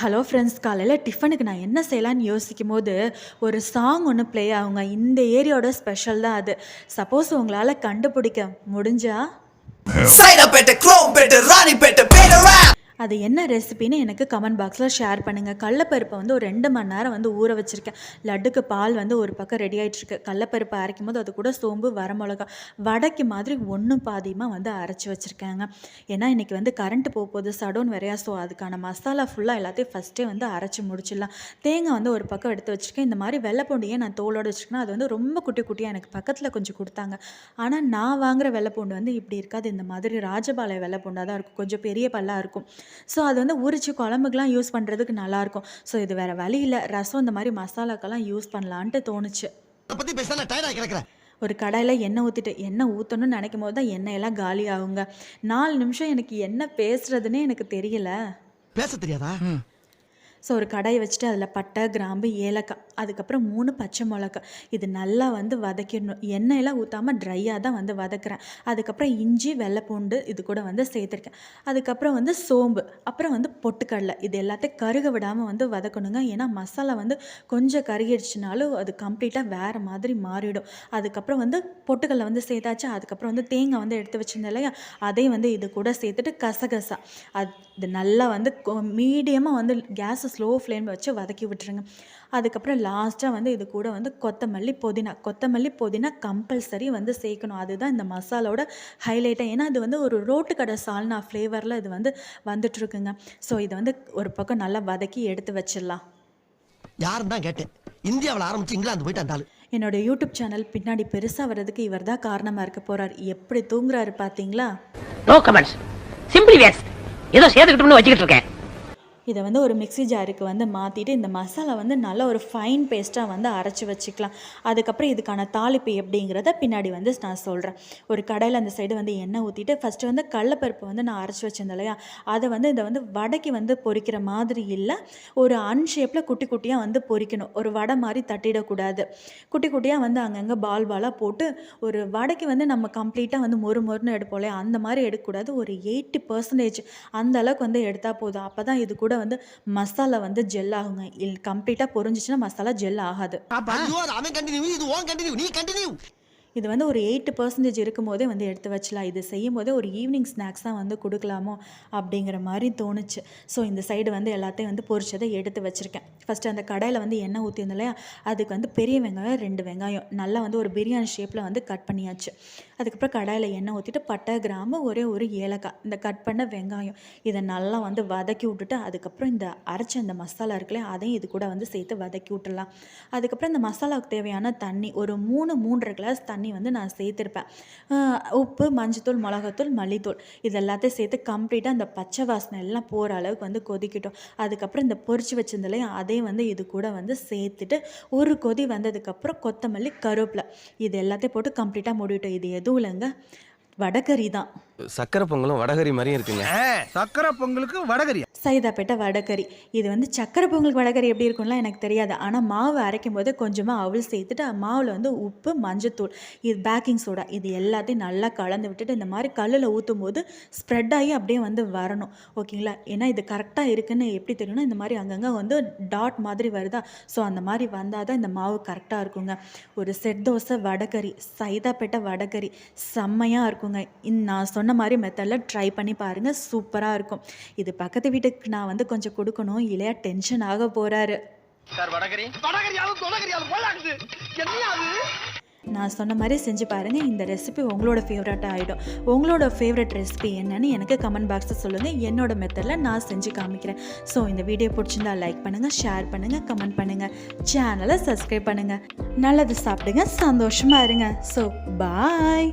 Hello friends காலையில் டிஃபனுக்கு நான் என்ன செய்யலான்னு யோசிக்கும் போது ஒரு சாங் ஒன்று ப்ளே ஆகுங்க. இந்த ஏரியாவோட ஸ்பெஷல் தான் அது. சப்போஸ் உங்களால் கண்டுபிடிக்க முடிஞ்சா? அது என்ன ரெசிபின்னு எனக்கு கமெண்ட் பாக்ஸில் ஷேர் பண்ணுங்கள் கடலப்பருப்பை வந்து ஒரு ரெண்டு மணி நேரம் வந்து ஊற வச்சுருக்கேன். லட்டுக்கு பால் வந்து ஒரு பக்கம் ரெடி ஆகிட்டுருக்கு கடலப்பருப்பை அரைக்கும் போது அது கூட சோம்பு வரமிளகா வடைக்கு மாதிரி ஒன்று பாதியமாக வந்து அரைச்சி வச்சுருக்கேங்க. ஏன்னா இன்றைக்கி வந்து கரண்ட் போக போகுது. சடோன் வரையா ஸோ அதுக்கான மசாலா ஃபுல்லாக எல்லாத்தையும் ஃபஸ்ட்டே வந்து அரைச்சி முடிச்சிடலாம். தேங்காய் வந்து ஒரு பக்கம் எடுத்து வச்சுருக்கேன். இந்த மாதிரி வெள்ளைப்பூண்டு ஏன் நான் தோலோடு வச்சுருக்கேன். அது வந்து ரொம்ப குட்டி குட்டியாக எனக்கு பக்கத்தில் கொஞ்சம் கொடுத்தாங்க. ஆனால் நான் வாங்குகிற வெள்ளைப்பூண்டு வந்து இப்படி இருக்காது. இந்த மாதிரி ராஜபாளைய வெள்ளைப்பூண்டாக தான் இருக்கும். கொஞ்சம் பெரிய பல்லாக இருக்கும். ஸோ அது வந்து உரிச்சு குழம்புக்கெலாம் யூஸ் பண்ணுறதுக்கு நல்லாயிருக்கும். ஸோ இது வேறு வழி இல்லை. ரசம் இந்த மாதிரி மசாலாக்கெல்லாம் யூஸ் பண்ணலான்ட்டு தோணுச்சு. பேச கிடக்குறேன். ஒரு கடாயில் எண்ணெய் ஊற்றிட்டு எண்ணெய் ஊற்றணும்னு நினைக்கும் போது தான் எண்ணெயெல்லாம் காலி ஆகுங்க. நாலு நிமிஷம் எனக்கு என்ன பேசுறதுன்னே எனக்கு தெரியல. பேச தெரியாதா? ஸோ ஒரு கடாயை வச்சுட்டு அதில் பட்டை கிராம்பு ஏலக்காய் அதுக்கப்புறம் மூணு பச்சை மிளகாய். இது நல்லா வந்து வதக்கிடணும். எண்ணெயெல்லாம் ஊற்றாமல் ட்ரையாக தான் வந்து வதக்குறேன். அதுக்கப்புறம் இஞ்சி வெள்ளைப்பூண்டு இது கூட வந்து சேர்த்துருக்கேன். அதுக்கப்புறம் வந்து சோம்பு அப்புறம் வந்து பொட்டுக்கடலை. இது எல்லாத்தையும் கருக விடாமல் வந்து வதக்கணுங்க. ஏன்னா மசாலா வந்து கொஞ்சம் கருகிடுச்சுனாலும் அது கம்ப்ளீட்டாக வேறு மாதிரி மாறிடும். அதுக்கப்புறம் வந்து பொட்டுக்கடலை வந்து சேர்த்தாச்சு. அதுக்கப்புறம் வந்து தேங்காய் வந்து எடுத்து வச்சிருந்தேன் இல்லையா? அதையும் வந்து இது கூட சேர்த்துட்டு கசகசா. அது இது நல்லா வந்து மீடியமாக வந்து கேஸை ஸ்லோ ஃப்ளேமில் வச்சு வதக்கி விட்டுருங்க. அதுக்கப்புறம் லாஸ்ட்டாக வந்து இது கூட வந்து கொத்தமல்லி புதினா. கொத்தமல்லி புதினா கம்பல்சரி வந்து சேர்க்கணும். அதுதான் இந்த மசாலாவோட ஹைலைட்டாக ஏன்னா இது வந்து ஒரு ரோட்டு கடை சால்னா ஃப்ளேவரில் இது வந்து வந்துட்டுருக்குங்க. ஸோ இதை வந்து ஒரு பக்கம் நல்லா வதக்கி எடுத்து வச்சிடலாம். யாரும் தான் கேட்டேன். இந்தியாவில் ஆரம்பிச்சு இங்கிலாந்து போயிட்டு அந்த ஆளு என்னோட யூடியூப் சேனல் பின்னாடி பெருசாக வர்றதுக்கு இவர் தான் காரணமாக இருக்க போகிறார் எப்படி தூங்குறாரு பார்த்தீங்களா நோ கமெண்ட்ஸ் சிம்பிளி வேஸ்ட் ஏதோ சேர்த்துக்கிட்டோம்னு வச்சுக்கிட்டு இருக்கேன். இதை வந்து ஒரு மிக்ஸி ஜாருக்கு வந்து மாற்றிட்டு இந்த மசாலா வந்து நல்ல ஒரு ஃபைன் பேஸ்ட்டாக வந்து அரைச்சி வச்சுக்கலாம். அதுக்கப்புறம் இதுக்கான தாளிப்பு எப்படிங்கிறத பின்னாடி வந்து நான் சொல்கிறேன் ஒரு கடையில் அந்த சைடு வந்து எண்ணெய் ஊற்றிட்டு ஃபஸ்ட்டு வந்து கடலப்பருப்பு வந்து நான் அரைச்சி வச்சிருந்தேன் இல்லையா? அதை வந்து இதை வந்து வடைக்கு வந்து பொறிக்கிற மாதிரி இல்லை ஒரு அன்ஷேப்பில் குட்டி குட்டியாக வந்து பொறிக்கணும் ஒரு வடை மாதிரி தட்டிடக்கூடாது. குட்டி குட்டியாக வந்து அங்கங்கே பால் பாலாக போட்டு ஒரு வடைக்கு வந்து நம்ம கம்ப்ளீட்டாக வந்து மொறு மொறுன்னு எடுப்போம் இல்லையா? அந்த மாதிரி எடுக்கக்கூடாது. ஒரு எயிட்டி பர்சன்டேஜ் அந்த அளவுக்கு வந்து எடுத்தால் போதும். அப்போ தான் இது கூட வந்து மசாலா வந்து ஜெல் ஆகுங்க. கம்ப்ளீட்டா கம்ப்ளீட்டாக மசாலா ஜெல் ஆகாது. இது வந்து ஒரு எயிட்டு பர்சன்டேஜ் இருக்கும்போதே வந்து எடுத்து வச்சலாம். இது செய்யும் போதே ஒரு ஈவினிங் ஸ்நாக்ஸ் தான் வந்து கொடுக்கலாமோ அப்படிங்கிற மாதிரி தோணுச்சு. ஸோ இந்த சைடு வந்து எல்லாத்தையும் வந்து பொரிச்சதை எடுத்து வச்சுருக்கேன். ஃபஸ்ட்டு அந்த கடையில் வந்து எண்ணெய் ஊற்றிருந்தோம் இல்லையா? அதுக்கு வந்து பெரிய வெங்காயம் ரெண்டு வெங்காயம். நல்லா வந்து ஒரு பிரியாணி ஷேப்பில் வந்து கட் பண்ணியாச்சு. அதுக்கப்புறம் கடாயில் எண்ணெய் ஊற்றிட்டு பட்டை கிராம்பு ஒரே ஒரு ஏலக்காய். இந்த கட் பண்ண வெங்காயம். இதை நல்லா வந்து வதக்கி விட்டுட்டு அதுக்கப்புறம் இந்த அரைச்ச அந்த மசாலா இருக்குல்ல அதையும் இது கூட வந்து சேர்த்து வதக்கி விட்டுடலாம். அதுக்கப்புறம் இந்த மசாலாவுக்கு தேவையான தண்ணி. ஒரு மூணு மூன்றரை கிளாஸ் தண்ணி வந்து நான் சேர்த்துருப்பேன். உப்பு மஞ்சத்தூள் மிளகாத்தூள் மல்லித்தூள் இது எல்லாத்தையும் சேர்த்து கம்ப்ளீட்டாக அந்த பச்சை வாசனை எல்லாம் போகிற அளவுக்கு வந்து கொதிக்கட்டும். அதுக்கப்புறம் இந்த பொறிச்சு வச்சிருந்தாலே அதையும் வந்து இது கூட வந்து சேர்த்துட்டு ஒரு கொதி வந்ததுக்கப்புறம் கொத்தமல்லி கருவேப்பிலை இது எல்லாத்தையும் போட்டு கம்ப்ளீட்டாக மூடிவிட்டோம் இது எதுவும் இல்லைங்க. வடகறி தான். சக்கரை பொங்கலும் வடகரி மாதிரியும் இருக்குங்க. சக்கரை பொங்கலுக்கு வடகரி. சைதாப்பேட்டை வடகறி இது வந்து சக்கரை பொங்கலுக்கு வடகறி எப்படி இருக்கும்லாம் எனக்கு தெரியாது. ஆனால் மாவு அரைக்கும் போது கொஞ்சமாக அவல் சேர்த்துட்டு மாவில் வந்து உப்பு மஞ்சத்தூள் இது பேக்கிங் சோடா இது எல்லாத்தையும் நல்லா கலந்து விட்டுட்டு இந்த மாதிரி கல்லில் ஊற்றும் போது ஸ்ப்ரெட் ஆகி அப்படியே வந்து வரணும். ஓகேங்களா? ஏன்னா இது கரெக்டாக இருக்குன்னு எப்படி தெரியும்னா இந்த மாதிரி அங்கங்கே வந்து டாட் மாதிரி வருதா? ஸோ அந்த மாதிரி வந்தால் தான் இந்த மாவு கரெக்டாக இருக்குங்க. ஒரு செட் தோசை வடகறி சைதாப்பேட்டை வடகறி செம்மையாக இருக்குங்க. இந் நான் சொன்ன மாதிரி மெத்தடில் ட்ரை பண்ணி பாருங்கள் சூப்பராக இருக்கும். இது பக்கத்து வீட்டுக்கு நான் வந்து கொஞ்சம் கொடுக்கணும். இல்லையா டென்ஷன் ஆக போகிறாரு நான் சொன்ன மாதிரி செஞ்சு பாருங்கள் இந்த ரெசிபி உங்களோட ஃபேவரட்டாக ஆகிடும் உங்களோட ஃபேவரட் ரெசிபி என்னன்னு எனக்கு கமெண்ட் பாக்ஸில் சொல்லுங்கள் என்னோட மெத்தடில் நான் செஞ்சு காமிக்கிறேன். ஸோ இந்த வீடியோ பிடிச்சிருந்தா லைக் பண்ணுங்கள் ஷேர் பண்ணுங்கள் கமெண்ட் பண்ணுங்கள் சேனலை சப்ஸ்கிரைப் பண்ணுங்கள் நல்லது சாப்பிடுங்க சந்தோஷமாக இருங்க. So bye